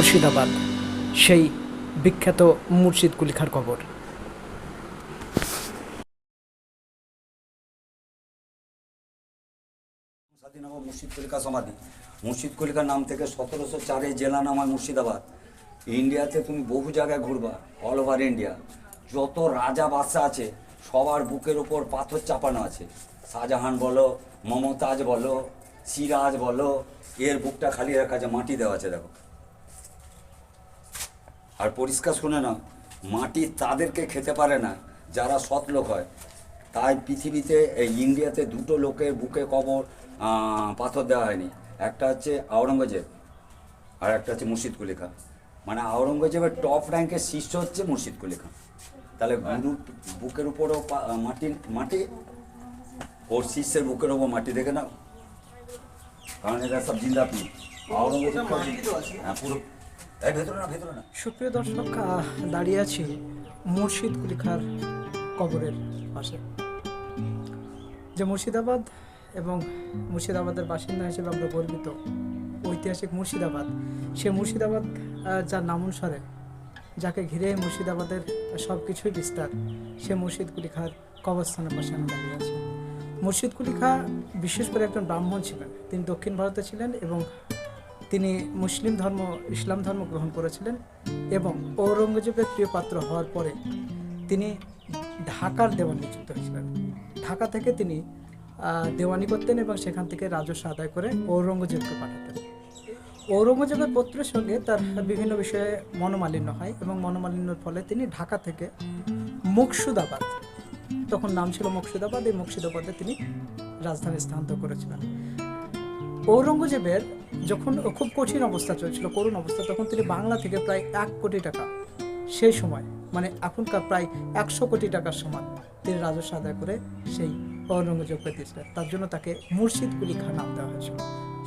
মুর্শিদাবাদ, সেই বিখ্যাত মুর্শিদ কুলিখার কবর। মুর্শিদ কলিকা সমাধি। মুর্শিদ কলিকার নাম থেকে সতেরোশো চারে জেলা নাম হয় মুর্শিদাবাদ। ইন্ডিয়াতে তুমি বহু জায়গায় ঘুরবা অল ওভার ইন্ডিয়া যত রাজা বাদশা আছে, সবার বুকের ওপর পাথর চাপানো আছে। শাহজাহান বলো, মমতাজ বলো, সিরাজ বলো, এর বুকটা খালি রাখা আছে, মাটি দেওয়া আছে, দেখো। আর পরিষ্কার শুনে না মাটি তাদেরকে খেতে পারে না যারা সৎ লোক হয়। তাই পৃথিবীতে এই ইন্ডিয়াতে দুটো লোকের বুকে কবর পাথর দেওয়া হয়নি। একটা হচ্ছে আওরঙ্গজেব আর একটা হচ্ছে মুর্শিদ কুলি খান মানে আওরঙ্গজেবের টপ র্যাঙ্কের শীর্ষ হচ্ছে মুর্শিদ কুলি খান তাহলে গুরু বুকের উপরও মাটি মাটি? ওর শীর্ষের বুকের ওপর মাটি দেখে নাও। কারণ এরা সব জিন্দা পি আওরঙ্গজেব হ্যাঁ পুরো সুপ্রিয় দর্শক দাঁড়িয়ে আছি মুর্শিদ কুলিখার কবরের পাশে। যে মুর্শিদাবাদ এবং মুর্শিদাবাদের বাসিন্দা হিসেবে আমরা গর্বিত। ঐতিহাসিক মুর্শিদাবাদ। সে মুর্শিদাবাদ যার নাম অনুসারে যাকে ঘিরে মুর্শিদাবাদের সব কিছুই বিস্তার, সে মুর্শিদ কুলিখার কবরস্থানের পাশে আমি দাঁড়িয়ে আছি। মুর্শিদ কুলিখা বিশেষ করে একজন ব্রাহ্মণ ছিলেন। তিনি দক্ষিণ ভারতে ছিলেন এবং তিনি মুসলিম ধর্ম, ইসলাম ধর্ম গ্রহণ করেছিলেন এবং ঔরঙ্গজেবের প্রিয় পাত্র হওয়ার পরে তিনি ঢাকার দেওয়ান নিযুক্ত হয়েছিলেন। ঢাকা থেকে তিনি দেওয়ানি করতেন এবং সেখান থেকে রাজস্ব আদায় করে ঔরঙ্গজেবকে পাঠাতেন। ঔরঙ্গজেবের পত্রের সঙ্গে তার বিভিন্ন বিষয়ে মনোমালিন্য হয় এবং মনোমালিন্যর ফলে তিনি ঢাকা থেকে মুকসুদাবাদ, তখন নাম ছিল মুকসুদাবাদ, এই মুকসুদাবাদে তিনি রাজধানী স্থানান্তর করেছিলেন। ঔরঙ্গজেবের যখন খুব কঠিন অবস্থা চলছিল, করুণ অবস্থা, তখন তিনি বাংলা থেকে প্রায় এক কোটি টাকা সেই সময় মানে এখনকার প্রায় একশো কোটি টাকার সমান তিনি রাজস্ব আদায় করে সেই ঔরঙ্গজেবকে দিয়েছিলেন। তার জন্য তাকে মুর্শিদ কুলি খান নাম দেওয়া হয়েছিল।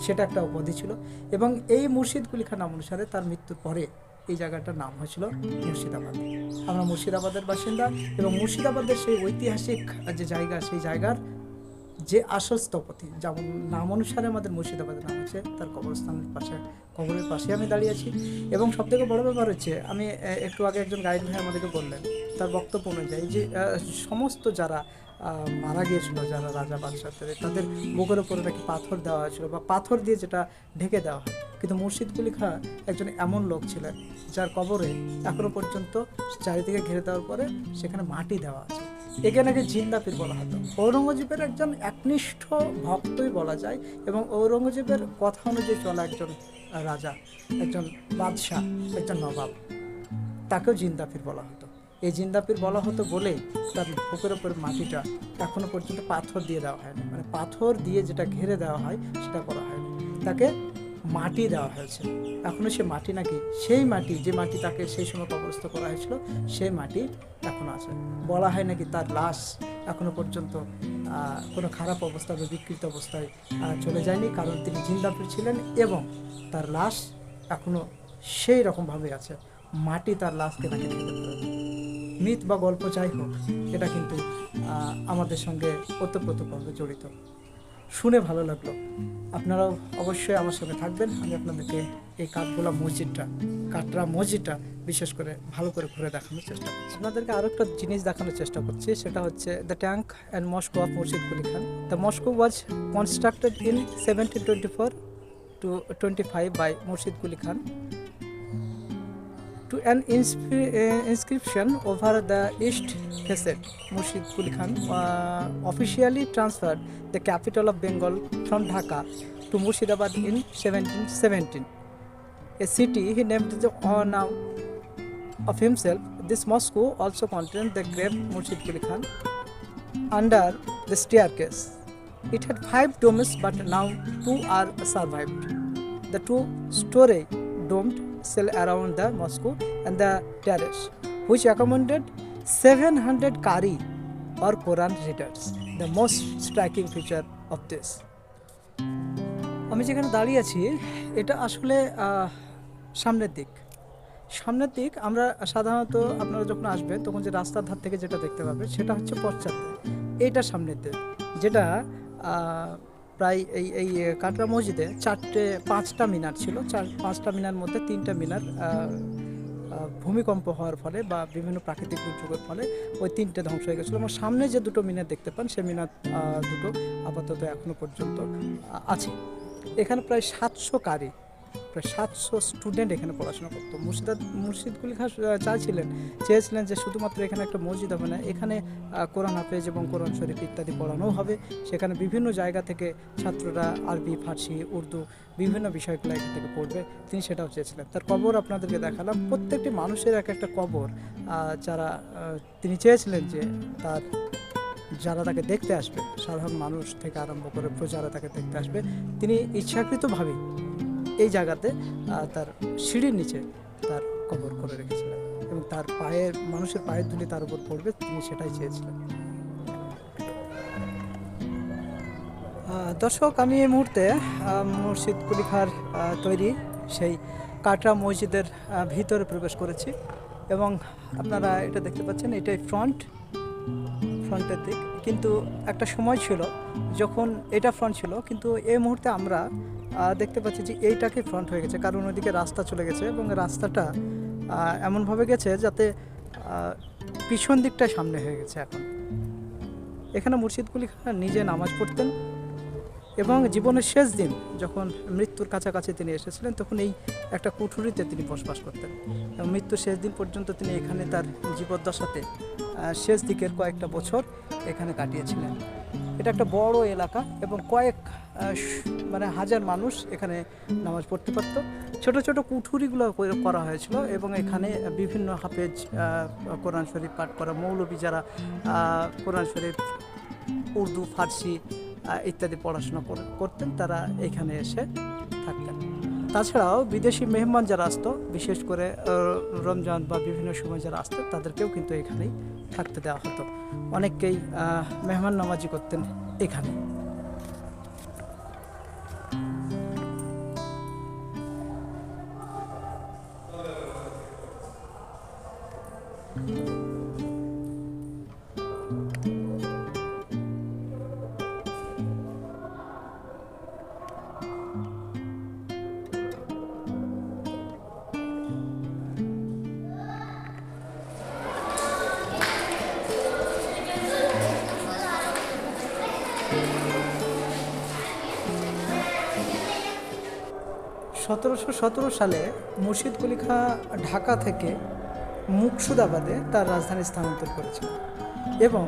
সেটা একটা উপাধি ছিল এবং এই মুর্শিদ কুলি খান নাম অনুসারে তার মৃত্যুর পরে এই জায়গাটার নাম হয়েছিল মুর্শিদাবাদ। আমরা মুর্শিদাবাদের বাসিন্দা এবং মুর্শিদাবাদের সেই ঐতিহাসিক যে জায়গা, সেই জায়গার যে আসল স্থপতি, যেমন নাম অনুসারে আমাদের মুর্শিদাবাদের নাম আছে, তার কবরস্থানের পাশে, কবরের পাশে আমি দাঁড়িয়ে আছি। এবং সব থেকে বড় ব্যাপার হচ্ছে, আমি একটু আগে একজন গাইড ভাই আমাদেরকে বললেন, তার বক্তব্য অনুযায়ী যে সমস্ত যারা মারা গিয়েছিল, যারা রাজা বাদশাহ তাদের বুকের উপরে নাকি পাথর দেওয়া হয়েছিল বা পাথর দিয়ে যেটা ঢেকে দেওয়া হয়। কিন্তু মুর্শিদ কুলি খা একজন এমন লোক ছিলেন, যার কবরে এখনও পর্যন্ত চারিদিকে ঘিরে দেওয়ার পরে সেখানে মাটি দেওয়া আছে। একে নাকি জিন্দাপির বলা হতো। ঔরঙ্গজেবের একজন একনিষ্ঠ ভক্তই বলা যায় এবং ঔরঙ্গজেবের কথা অনুযায়ী চলা একজন রাজা, একজন বাদশাহ, একজন নবাব। তাকেও জিন্দাপির বলা হতো। এই জিন্দাপির বলা হতো বলেই তার বুকের ওপর মাটিটা এখনও পর্যন্ত পাথর দিয়ে দেওয়া হয়নি। মানে পাথর দিয়ে যেটা ঘিরে দেওয়া হয় সেটা করা হয়নি। তাকে মাটি দেওয়া হয়েছে। এখনও সে মাটি নাকি, সেই মাটি, যে মাটি তাকে সেই সময় কবরস্থ করা হয়েছিল, সেই মাটি এখনও আছে। বলা হয় নাকি তার লাশ এখনও পর্যন্ত কোনো খারাপ অবস্থা বা বিকৃত অবস্থায় চলে যায়নি, কারণ তিনি জিন্দাপির ছিলেন এবং তার লাশ এখনও সেই রকমভাবে আছে। মাটি তার লাশকে নাকি মিথ বা গল্প যাই হোক, এটা কিন্তু আমাদের সঙ্গে ওতপ্রোতভাবে জড়িত। শুনে ভালো লাগল। আপনারাও অবশ্যই আমার সঙ্গে থাকবেন। আমি আপনাদেরকে এই কাঠগোলা মসজিদটা, কাটরা মসজিদটা বিশেষ করে ভালো করে ঘুরে দেখানোর চেষ্টা করছি। আপনাদেরকে আরও একটা জিনিস দেখানোর চেষ্টা করছি, সেটা হচ্ছে the tank and mosque of Murshid Quli Khan the mosque was constructed in seventeen twenty four to twenty five by Murshid Quli Khan to an inscri- uh, inscription over the east facade, Murshid Quli Khan uh, officially transferred the capital of Bengal from Dhaka to Murshidabad in 1717. A city he named the honor of himself. This Moscow also contained the grave Murshid Quli Khan under the staircase. It had five domes, but now two are survived. The two story domed cell around the Moscow and the terrace, which accommodated 700 Qari or Quran readers. The most striking feature of this. আমি যেখানে দাঁড়িয়ে আছি এটা আসলে সামনের দিক সামনের দিক আমরা সাধারণত আপনারা যখন আসবেন তখন যে রাস্তার ধার থেকে যেটা দেখতে পাবেন সেটা হচ্ছে পশ্চাৎ এইটা সামনের দিক যেটা প্রায় এই এই কাটরা মসজিদে চারটে, পাঁচটা মিনার ছিল। চার, পাঁচটা মিনার মধ্যে তিনটা মিনার ভূমিকম্প হওয়ার ফলে বা বিভিন্ন প্রাকৃতিক দুর্যোগের ফলে ওই তিনটে ধ্বংস হয়ে গেছিল। আমার সামনে যে দুটো মিনার দেখতে পান, সে মিনার দুটো আপাতত এখনও পর্যন্ত আছে। এখানে প্রায় সাতশো কারি প্রায় সাতশো স্টুডেন্ট এখানে পড়াশোনা করতো। মুর্শিদাদ মুর্শিদকুলি খাস আহ, চাইছিলেন চেয়েছিলেন যে শুধুমাত্র এখানে একটা মসজিদ হবে না এখানে কোরআন হাফেজ এবং কোরআন শরীফ ইত্যাদি পড়ানোও হবে। সেখানে বিভিন্ন জায়গা থেকে ছাত্ররা আরবি ফার্সি উর্দু বিভিন্ন বিষয়গুলো এখান থেকে পড়বে তিনি সেটাও চেয়েছিলেন। তার কবর আপনাদেরকে দেখালাম। প্রত্যেকটি মানুষের এক একটা কবর যারা তিনি চেয়েছিলেন যে তার যারা তাকে দেখতে আসবে সাধারণ মানুষ থেকে আরম্ভ করে প্রজারা তাকে দেখতে আসবে তিনি ইচ্ছাকৃতভাবেই এই জায়গাতে তার সিঁড়ির নিচে তার কবর করে রেখেছিলেন এবং তার পায়ের, মানুষের পায়ের ধুলি তার উপর পড়বে, তিনি সেটাই চেয়েছিলেন। দর্শক, আমি এই মুহূর্তে মুর্শিদ কুলিখার তৈরি সেই কাটরা মসজিদের ভিতরে প্রবেশ করেছি এবং আপনারা এটা দেখতে পাচ্ছেন, এটাই ফ্রন্ট ফ্রন্টের দিক। কিন্তু একটা সময় ছিল যখন এটা ফ্রন্ট ছিল, কিন্তু এই মুহূর্তে আমরা দেখতে পাচ্ছি যে এইটাকে ফ্রন্ট হয়ে গেছে। কারণ ওইদিকে রাস্তা চলে গেছে এবং রাস্তাটা এমনভাবে গেছে যাতে পিছন দিকটা সামনে হয়ে গেছে এখন। এখানে মুর্শিদ কুলি খান নিজে নামাজ পড়তেন এবং জীবনের শেষ দিন যখন মৃত্যুর কাছাকাছি তিনি এসেছিলেন, তখন এই একটা কুঠুরিতে তিনি বসবাস করতেন। এবং মৃত্যুর শেষ দিন পর্যন্ত তিনি এখানে তার জীবদ্দশাতে শেষ দিকের কয়েকটা বছর এখানে কাটিয়েছিলেন। এটা একটা বড় এলাকা এবং কয়েক মানে হাজার মানুষ এখানে নামাজ পড়তে পারত। ছোট ছোট কুঠুরিগুলো করা হয়েছিল এবং এখানে বিভিন্ন হাফেজ কোরআন শরীফ পাঠ করা মৌলবী যারা কোরআন শরীফ, উর্দু, ফার্সি ইত্যাদি পড়াশোনা করতেন, তারা এখানে এসে থাকতেন। তাছাড়াও বিদেশি মেহমান যারা আসতো, বিশেষ করে রমজান বা বিভিন্ন সময় যারা আসতো তাদেরকেও কিন্তু এখানেই থাকতে দেওয়া হতো। অনেককেই মেহমান নামাজি করতেন এখানে। সতেরোশো সতেরো সালে মুর্শিদ কুলি খাঁ ঢাকা থেকে মুকসুদাবাদে তার রাজধানী স্থানান্তর করেছিল এবং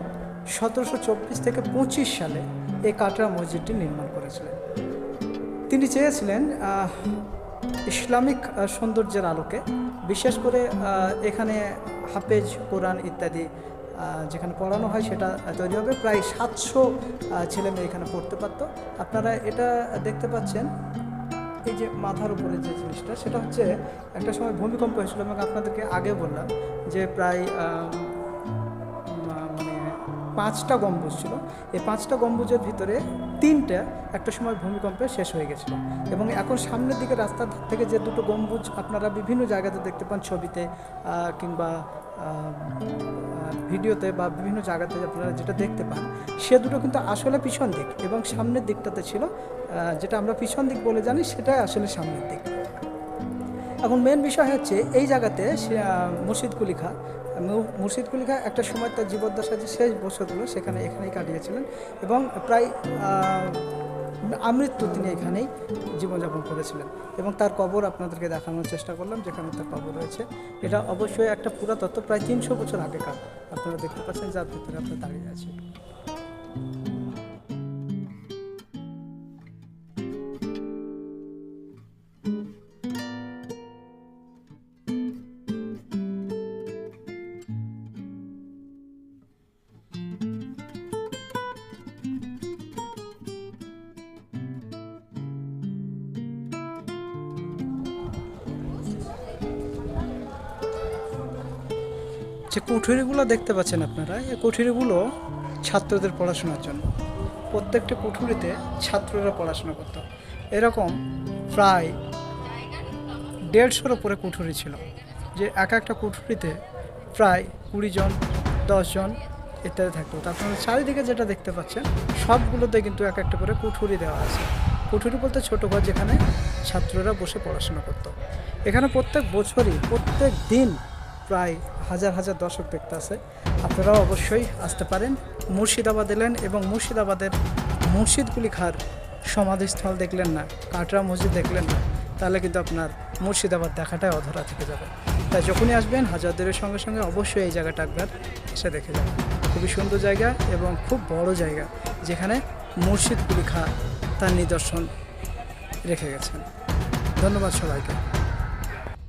সতেরোশো চব্বিশ থেকে পঁচিশ সালে এই কাটরা মসজিদটি নির্মাণ করেছিলেন। তিনি চেয়েছিলেন ইসলামিক সৌন্দর্যের আলোকে, বিশেষ করে এখানে হাফেজ, কোরআন ইত্যাদি যেখানে পড়ানো হয় সেটা তৈরি হবে। প্রায় সাতশো ছেলে মেয়ে এখানে পড়তে পারত। আপনারা এটা দেখতে পাচ্ছেন এই যে মাথার উপরে যে জিনিসটা, সেটা হচ্ছে একটা সময় ভূমিকম্প হয়েছিল এবং আপনাদেরকে আগে বললাম যে প্রায় পাঁচটা গম্বুজ ছিল। এই পাঁচটা গম্বুজের ভিতরে তিনটা একটা সময় ভূমিকম্পে শেষ হয়ে গেছিল। এবং এখন সামনের দিকে রাস্তার থেকে যে দুটো গম্বুজ আপনারা বিভিন্ন জায়গাতে দেখতে পান ছবিতে কিংবা ভিডিওতে বা বিভিন্ন জায়গাতে আপনারা যেটা দেখতে পান, সে দুটো কিন্তু আসলে পিছন দিক এবং সামনের দিকটাতে ছিল যেটা আমরা পিছন দিক বলে জানি সেটাই আসলে সামনের দিক। এখন মেন বিষয় হচ্ছে এই জায়গাতে মুর্শিদ কুলিখা মু- মুর্শিদ খা একটা সময় তার জীবদ্দশার যে শেষ বছরগুলো সেখানে এখানেই কাটিয়েছিলেন এবং প্রায় আমৃত্যু তিনি এখানেই জীবনযাপন করেছিলেন। এবং তার কবর আপনাদেরকে দেখানোর চেষ্টা করলাম, যেখানে তার কবর রয়েছে। এটা অবশ্যই একটা পুরাতত্ত্ব, প্রায় তিনশো বছর আগেকার। আপনারা দেখতে পাচ্ছেন যার ভিতরে আপনার দাঁড়িয়ে আছে। যে কুঠুরিগুলো দেখতে পাচ্ছেন আপনারা, এই কুঠুরিগুলো ছাত্রদের পড়াশোনার জন্য। প্রত্যেকটা কুঠুরিতে ছাত্ররা পড়াশোনা করত। এরকম প্রায় দেড়শোর উপরে কুঠুরি ছিল। যে এক একটা কুঠুরিতে প্রায় কুড়ি জন, দশ জন ইত্যাদি থাকতো। হতো আপনারা চারিদিকে যেটা দেখতে পাচ্ছেন, সবগুলোতে কিন্তু এক একটা করে কুঠুরি দেওয়া আছে। কুঠুরি বলতে ছোটো ঘর যেখানে ছাত্ররা বসে পড়াশোনা করতো। এখানে প্রত্যেক বছরই, প্রত্যেক দিন প্রায় হাজার হাজার দর্শক দেখতে আছে। আপনারাও অবশ্যই আসতে পারেন। মুর্শিদাবাদ এলেন এবং মুর্শিদাবাদের মুর্শিদকুলি খার সমাধিস্থল দেখলেন না, কাটরা মসজিদ দেখলেন না, তাহলে কিন্তু আপনার মুর্শিদাবাদ দেখাটাই অধরা থেকে যাবে। তাই যখনই আসবেন হাজারদের সঙ্গে সঙ্গে অবশ্যই এই জায়গাটা একবার এসে দেখে যাবেন। খুবই সুন্দর জায়গা এবং খুব বড় জায়গা, যেখানে মুর্শিদ কুলি খা তার নিদর্শন রেখে গেছেন। ধন্যবাদ সবাইকে।